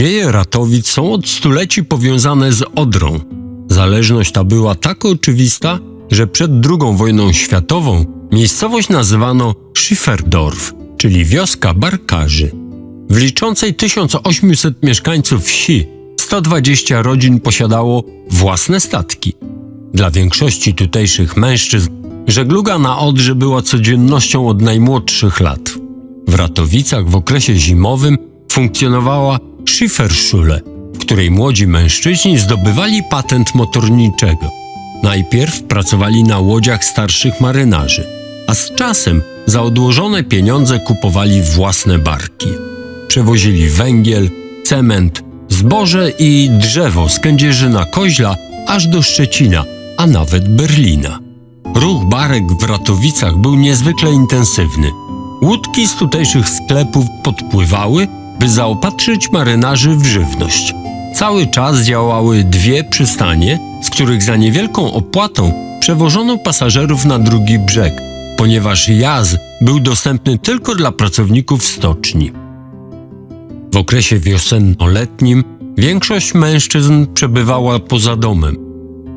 Dzieje Ratowic są od stuleci powiązane z Odrą. Zależność ta była tak oczywista, że przed II wojną światową miejscowość nazywano Schifferdorf, czyli wioska barkarzy. W liczącej 1800 mieszkańców wsi 120 rodzin posiadało własne statki. Dla większości tutejszych mężczyzn żegluga na Odrze była codziennością od najmłodszych lat. W Ratowicach w okresie zimowym funkcjonowała Schifferschule, w której młodzi mężczyźni zdobywali patent motorniczego. Najpierw pracowali na łodziach starszych marynarzy, a z czasem za odłożone pieniądze kupowali własne barki. Przewozili węgiel, cement, zboże i drzewo z Kędzierzyna Koźla aż do Szczecina, a nawet Berlina. Ruch barek w Ratowicach był niezwykle intensywny. Łódki z tutejszych sklepów podpływały, by zaopatrzyć marynarzy w żywność. Cały czas działały dwie przystanie, z których za niewielką opłatą przewożono pasażerów na drugi brzeg, ponieważ jaz był dostępny tylko dla pracowników stoczni. W okresie wiosenno-letnim większość mężczyzn przebywała poza domem.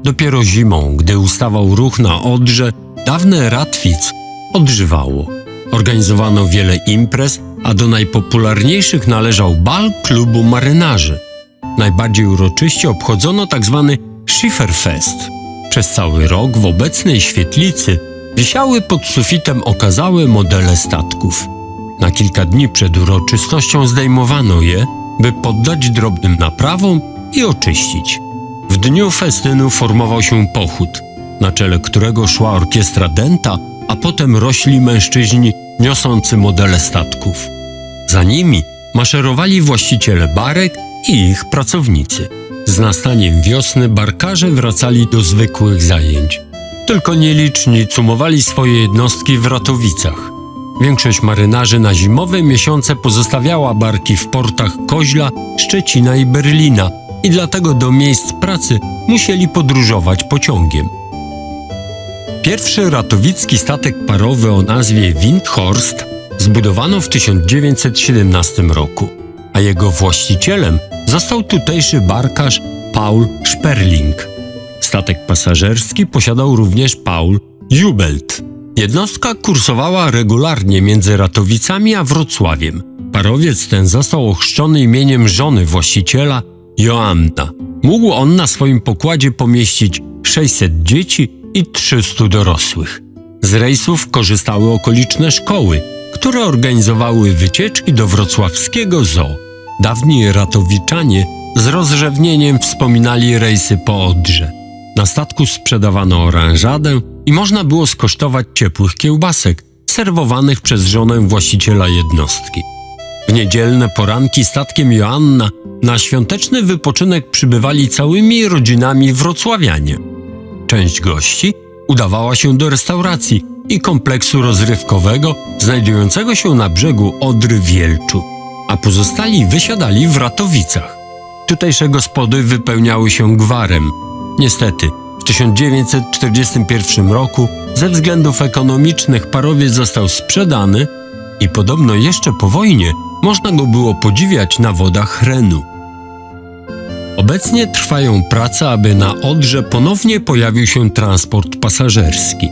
Dopiero zimą, gdy ustawał ruch na Odrze, dawne Ratwic odżywało. Organizowano wiele imprez, a do najpopularniejszych należał bal klubu marynarzy. Najbardziej uroczyście obchodzono tzw. Schifferfest. Przez cały rok w obecnej świetlicy wisiały pod sufitem okazałe modele statków. Na kilka dni przed uroczystością zdejmowano je, by poddać drobnym naprawom i oczyścić. W dniu festynu formował się pochód, na czele którego szła orkiestra denta, a potem rośli mężczyźni niosący modele statków. Za nimi maszerowali właściciele barek i ich pracownicy. Z nastaniem wiosny barkarze wracali do zwykłych zajęć. Tylko nieliczni cumowali swoje jednostki w Ratowicach. Większość marynarzy na zimowe miesiące pozostawiała barki w portach Koźla, Szczecina i Berlina i dlatego do miejsc pracy musieli podróżować pociągiem. Pierwszy ratowicki statek parowy o nazwie Windhorst zbudowano w 1917 roku, a jego właścicielem został tutejszy barkarz Paul Sperling. Statek pasażerski posiadał również Paul Jubelt. Jednostka kursowała regularnie między Ratowicami a Wrocławiem. Parowiec ten został ochrzczony imieniem żony właściciela Joanna. Mógł on na swoim pokładzie pomieścić 600 dzieci i 300 dorosłych. Z rejsów korzystały okoliczne szkoły, które organizowały wycieczki do wrocławskiego zoo. Dawni ratowiczanie z rozrzewnieniem wspominali rejsy po Odrze. Na statku sprzedawano oranżadę i można było skosztować ciepłych kiełbasek serwowanych przez żonę właściciela jednostki. W niedzielne poranki statkiem Joanna na świąteczny wypoczynek przybywali całymi rodzinami wrocławianie. Część gości udawała się do restauracji i kompleksu rozrywkowego znajdującego się na brzegu Odry Wielczu, a pozostali wysiadali w Ratowicach. Tutejsze gospody wypełniały się gwarem. Niestety, w 1941 roku ze względów ekonomicznych parowiec został sprzedany i podobno jeszcze po wojnie można go było podziwiać na wodach Renu. Obecnie trwają prace, aby na Odrze ponownie pojawił się transport pasażerski.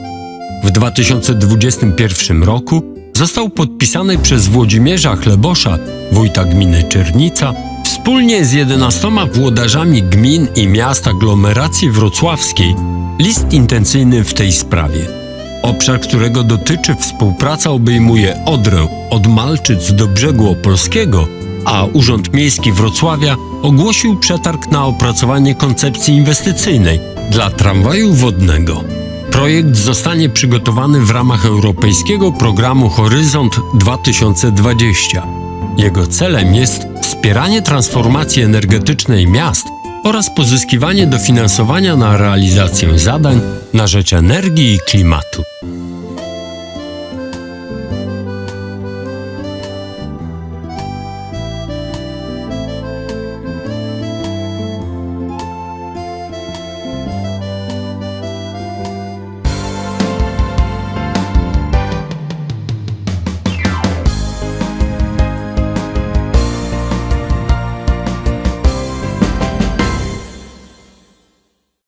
W 2021 roku został podpisany przez Włodzimierza Chlebosza, wójta gminy Czernica, wspólnie z 11 włodarzami gmin i miast aglomeracji wrocławskiej list intencyjny w tej sprawie. Obszar, którego dotyczy współpraca obejmuje Odrę od Malczyc do brzegu opolskiego, a Urząd Miejski Wrocławia ogłosił przetarg na opracowanie koncepcji inwestycyjnej dla tramwaju wodnego. Projekt zostanie przygotowany w ramach europejskiego programu Horyzont 2020. Jego celem jest wspieranie transformacji energetycznej miast oraz pozyskiwanie dofinansowania na realizację zadań na rzecz energii i klimatu.